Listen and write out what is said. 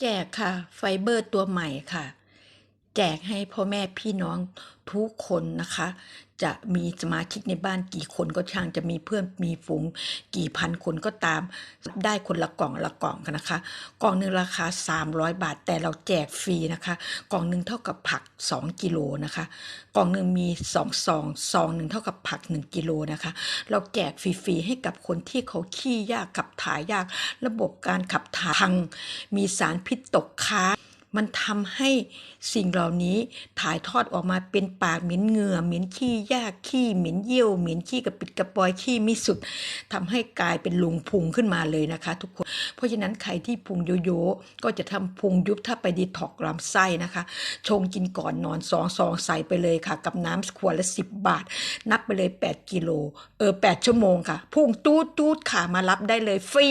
แจกค่ะ ไฟเบอร์ตัวใหม่ค่ะ แจกให้พ่อแม่พี่น้องทุกคนนะคะ จะมีสมาชิกในบ้านกี่คนก็ช่างจะมีเพื่อนมีฝูงกี่พันคนก็ตาม ได้คนละกล่องละกล่องกันนะคะ กล่องหนึ่งราคา 300 บาท แต่เราแจกฟรีนะคะ กล่องหนึ่งเท่ากับผัก 2กิโลนะคะ กล่องหนึ่งมี2ซองซองหนึ่งเท่ากับผัก 1กิโลนะคะ เราแจกฟรีๆให้กับคนที่เขาขี้ยากขับถ่ายยาก ระบบการขับถ่ายพัง มีสารพิษตกค้าง มันทำให้สิ่งเหล่านี้ถ่ายทอดออกมาเป็นปากเหม็นเหงื่อเหม็นขี้ยากขี้เหม็นเยี่ยวเหม็นขี้กระปิดกระปอยขี้ไม่สุดทำให้กลายเป็นลุงพุงขึ้นมาเลยนะคะ ทุกคน เพราะฉะนั้นใครที่พุงโยโย่ก็จะทำพุงยุบถ้าไปดีท็อกลำไส้นะคะ ชงกินก่อนนอนสองซองใส่ไปเลยค่ะ กับน้ำขวดละสิบบาท นับไปเลย 8 กิโลเออ8ชั่วโมงค่ะ พุ่งตูดตูดค่ะมารับได้เลยฟรี